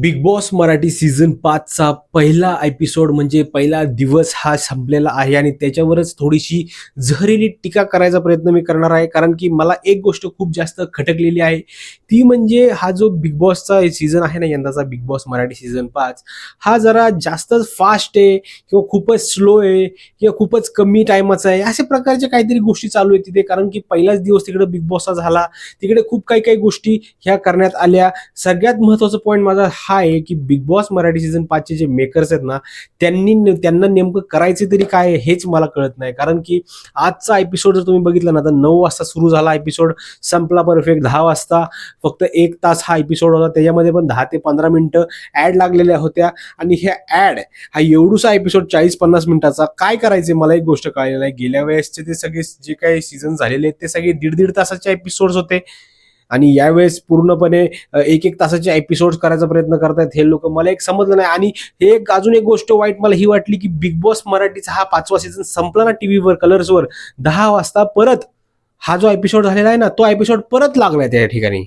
Big boss Marathi season पाचचा पहिला episode म्हणजे पहिला दिवस हा संपलेला आहे आणि त्याच्यावरच थोडीशी झहरीली टीका करायचा प्रयत्न मी करणार आहे. कारण की मला एक गोष्ट खूप जास्त खटकलेली आहे. ती म्हणजे हा जो बिग बॉसचा सीझन आहे ना यंदाचा बिग बॉस मराठी सीझन पाच हा जरा जास्तच फास्ट आहे किंवा खूपच स्लो आहे किंवा खूपच कमी टायमाचा आहे. अशा प्रकारच्या काहीतरी गोष्टी चालू आहेत तिथे. कारण की पहिलाच दिवस तिकडे बिग बॉसचा झाला. तिकडे खूप काही काही गोष्टी ह्या करण्यात आल्या. सगळ्यात महत्त्वाचा पॉईंट माझा हा आहे की बिग बॉस मराठी सीझन पाचचे जे मेकर्स आहेत ना त्यांनी त्यांना नेमकं करायचे तरी काय हेच मला कळत नाही. कारण की आजचा एपिसोड जर तुम्ही बघितला ना तर नऊ वाजता सुरू झाला एपिसोड संपला परफेक्ट दहा वाजता फक्त एक तास हा एपिसोड होता. त्याच्यामध्ये पण दहा ते पंधरा मिनिटं ॲड लागलेल्या होत्या. आणि ह्या ॲड हा एवढूसा एपिसोड चाळीस पन्नास मिनिटाचा काय करायचे मला एक गोष्ट कळलेली नाही. गेल्या वेळेसचे ते सगळे जे काही सीझन झालेले आहेत ते सगळे दीड दीड तासाचे एपिसोड्स होते. आणि यावेळेस पूर्णपणे एक एक तासाचे एपिसोड करायचा प्रयत्न करतायत हे लोक. मला एक समजलं नाही. आणि हे एक अजून एक गोष्ट वाईट मला ही वाटली की बिग बॉस मराठीचा हा पाचवा सीझन संपला ना टीव्हीवर कलर्सवर दहा वाजता परत हा जो एपिसोड झालेला आहे ना तो एपिसोड परत लागलाय त्या ठिकाणी.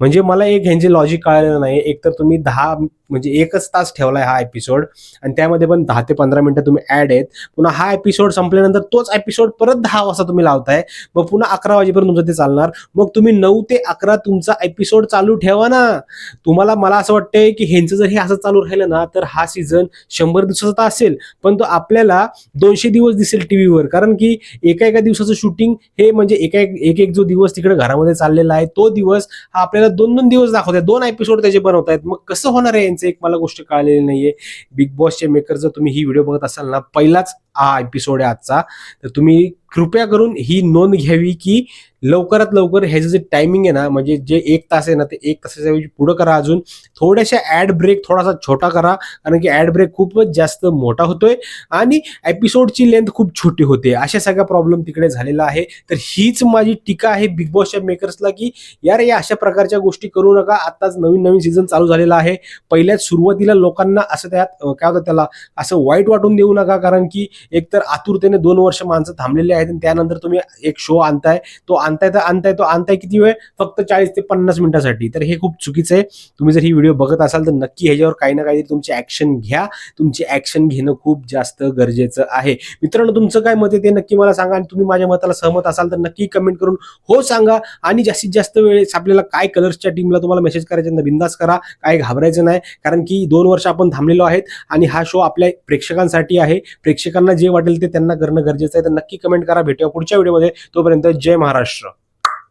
म्हणजे मला एक ह्यांचे लॉजिक कळलेलं नाही एक तर तुम्ही दहा म्हणजे एकच तास ठेवलाय हा एपिसोड आणि त्यामध्ये पण दहा ते पंधरा मिनिटं तुम्ही ऍड आहेत. पुन्हा हा एपिसोड संपल्यानंतर तोच एपिसोड परत दहा वाजता तुम्ही लावताय. मग पुन्हा अकरा वाजेपर्यंत तुमचं ते चालणार. मग तुम्ही नऊ ते अकरा तुमचा एपिसोड चालू ठेवा ना. तुम्हाला मला असं वाटतंय की ह्यांचं जर हे असं चालू राहिलं ना तर हा सीझन शंभर दिवसाचा तर असेल. पण तो आपल्याला दोनशे दिवस दिसेल टीव्हीवर कारण की एका एका दिवसाचं शूटिंग हे म्हणजे एका एक एक जो दिवस तिकडे घरामध्ये चाललेला आहे तो दिवस हा आपल्याला दोन दोन दिवस दाखवतात. दोन एपिसोड त्याचे बनवत आहेत मग कसं होणार आहे यांचं? एक मला गोष्ट कळलेली नाहीये. बिग बॉसचे मेकर जर तुम्ही ही व्हिडिओ बघत असाल ना पहिलाच हा एपिसोड आहे आजचा. तर तुम्ही कृपया करून ही नोंद घ्यावी की लवकरात लवकर ह्याचं जे टायमिंग आहे ना म्हणजे जे एक तास आहे ना ते एक तासाच्या ऐवजी पुढं करा अजून. थोड्याशा ऍड ब्रेक थोडासा छोटा करा कारण की ऍड ब्रेक खूपच जास्त मोठा होतोय आणि एपिसोडची लेंथ खूप छोटी होते. अशा सगळ्या प्रॉब्लेम तिकडे झालेला आहे. तर हीच माझी टीका आहे बिग बॉसच्या मेकर्सला की यार या अशा प्रकारच्या गोष्टी करू नका. आताच नवीन नवीन सीझन चालू झालेला आहे. पहिल्याच सुरुवातीला लोकांना असं त्यात काय होतं त्याला असं वाईट वाटून देऊ नका. कारण की एकतर आतुरतेने दोन वर्ष माणसं थांबलेली आहेत आणि त्यानंतर तुम्ही एक शो आणताय तो आणताय तर आणताय तो आणताय किती वेळ? फक्त चाळीस ते पन्नास मिनिटासाठी. तर हे खूप चुकीचं आहे. तुम्ही जर ही व्हिडिओ बघत असाल तर नक्की ह्याच्यावर काही ना काहीतरी तुमची ऍक्शन घ्या. तुमची ऍक्शन घेणं खूप जास्त गरजेचं आहे. मित्रांनो तुमचं काय मत आहे ते नक्की मला सांगा आणि तुम्ही माझ्या मताला सहमत असाल तर नक्की कमेंट करून हो सांगा. आणि जास्तीत जास्त वेळेस आपल्याला काय कलर्सच्या टीमला तुम्हाला मेसेज करायचे ना बिंदास करा. काय घाबरायचं नाही. कारण की दोन वर्ष आपण थांबलेलो आहेत आणि हा शो आपल्या प्रेक्षकांसाठी आहे. प्रेक्षकांना जे वाटेल ते त्यांना करणं गरजेचं आहे. तर नक्की कमेंट करा. भेटूया पुढच्या व्हिडिओमध्ये तोपर्यंत जय महाराष्ट्र.